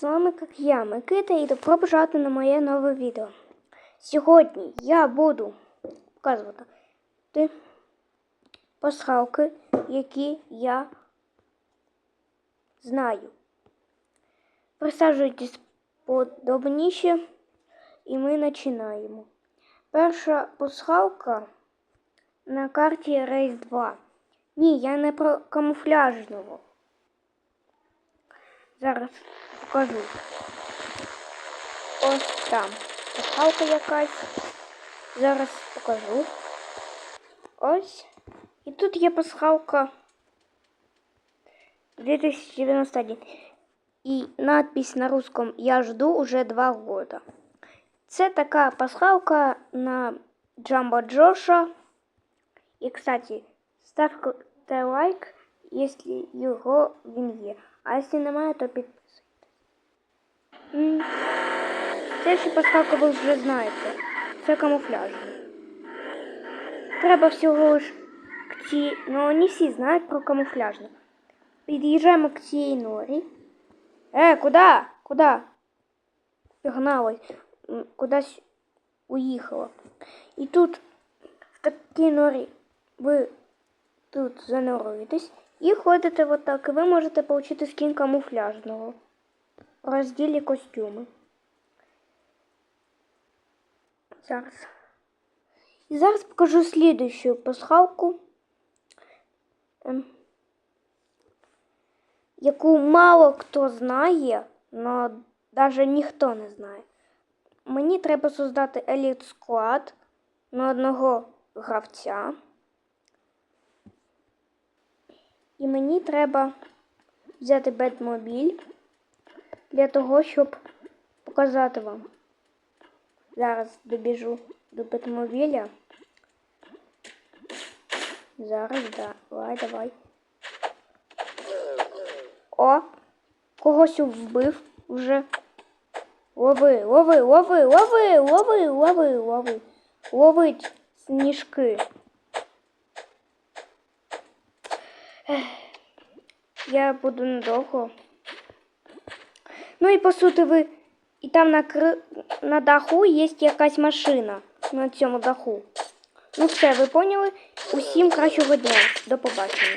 З вами як я, Микита, і добро пожалувати на моє нове відео. Сьогодні я буду показувати пасхалки, які я знаю. Присаджуйтесь подобніше, і ми починаємо. Перша пасхалка на карті Рейс 2. Ні, я не про камуфляжного. Зараз покажу. Ось там. Пасхалка якась. Зараз покажу. Ось. І тут є пасхалка 2091. І надпись на русском «Я жду уже два года». Це така пасхалка на Джамбо Джоша. І, кстати, ставте лайк, якщо його він є. А якщо немає, то підписуйтесь. М. Слідчу пасхалку ви вже знаєте. Це камуфляжний. Треба всього лиш к цій... Ну, не всі знають про камуфляжний. Під'їжджаємо к цій норі. Е, куди? Куди? Пігналась. Кудись уїхала. І тут в такій норі ви тут зануруєтесь і ходите отак. І ви можете отримати скін камуфляжного розділі костюми. Зараз. І зараз покажу слідущу пасхалку, яку мало хто знає, але навіть ніхто не знає. Мені треба создати еліт склад на одного гравця. І мені треба взяти бетмобіль для того, щоб показати вам. Зараз добіжу до бетмобіля. Зараз, давай, давай. О! Когось вбив вже. Лови, лови, лови, лови, лови, лови, лови. Ловить сніжки. Я буду недовго. Ну і по суті ви. І там на кр... на даху є якась машина на цьому даху. Ну все, ви поняли? Усім кращого дня. До побачення.